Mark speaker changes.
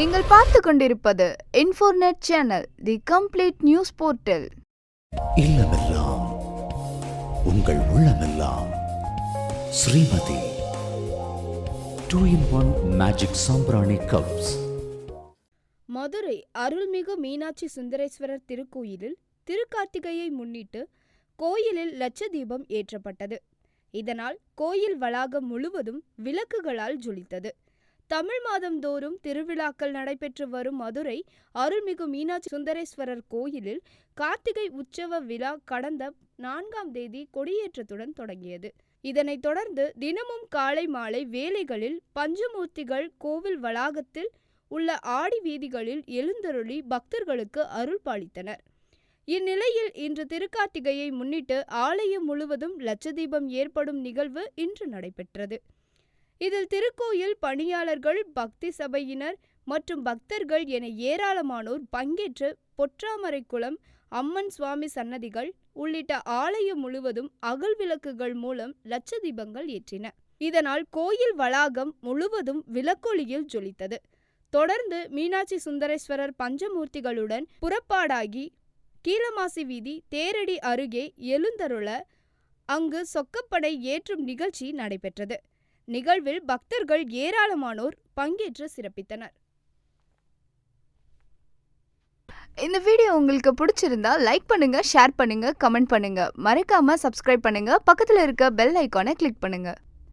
Speaker 1: நீங்கள் பார்த்து கொண்டிருப்பது Infornet channel the complete news portal
Speaker 2: இல்லமெல்லாம் உங்கள் உள்ளமெல்லாம். Srimathi two in one magic sambrani cups
Speaker 3: Madurai அருள்மிகு மீனாட்சி சுந்தரேஸ்வரர் திருக்கோயிலில் திருக்கார்த்திகையை முன்னிட்டு கோயிலில் லட்சதீபம் ஏற்றப்பட்டது. இதனால் கோயில் வளாகம் முழுவதும் விளக்குகளால் ஜொலித்தது. தமிழ் மாதந்தோறும் திருவிழாக்கள் நடைபெற்று வரும் மதுரை அருள்மிகு மீனாட்சி சுந்தரேஸ்வரர் கோயிலில் கார்த்திகை உற்சவ விழா கடந்த நான்காம் தேதி கொடியேற்றத்துடன் தொடங்கியது. இதனைத் தொடர்ந்து தினமும் காலை மாலை வேளைகளில் பஞ்சமூர்த்திகள் கோவில் வளாகத்தில் உள்ள ஆடி வீதிகளில் எழுந்தருளி பக்தர்களுக்கு அருள் பாலித்தனர். இந்நிலையில் இன்று திருக்கார்த்திகையை முன்னிட்டு ஆலயம் முழுவதும் லட்சதீபம் ஏற்படும் நிகழ்வு இன்று நடைபெற்றது. இதில் திருக்கோயில் பணியாளர்கள் பக்தி சபையினர் மற்றும் பக்தர்கள் என ஏராளமானோர் பங்கேற்று பொற்றாமரைக்குளம் அம்மன் சுவாமி சன்னதிகள் உள்ளிட்ட ஆலயம் முழுவதும் அகல் விளக்குகள் மூலம் லட்ச தீபங்கள் ஏற்றின. இதனால் கோயில் வளாகம் முழுவதும் விளக்கொலியில் ஜொலித்தது. தொடர்ந்து மீனாட்சி சுந்தரேஸ்வரர் பஞ்சமூர்த்திகளுடன் புறப்பாடாகி கீழமாசி வீதி தேரடி அருகே எழுந்தருள அங்கு சொக்கப்படை ஏற்றும் நிகழ்ச்சி நடைபெற்றது. நிகழ்வில் பக்தர்கள் ஏராளமானோர் பங்கேற்று சிறப்பித்தனர்.
Speaker 1: இந்த வீடியோ உங்களுக்கு பிடிச்சிருந்தா லைக் பண்ணுங்க ஷேர் பண்ணுங்க கமெண்ட் பண்ணுங்க. மறக்காம சப்ஸ்கிரைப் பண்ணுங்க. பக்கத்தில் இருக்க பெல் ஐக்கானை கிளிக் பண்ணுங்க.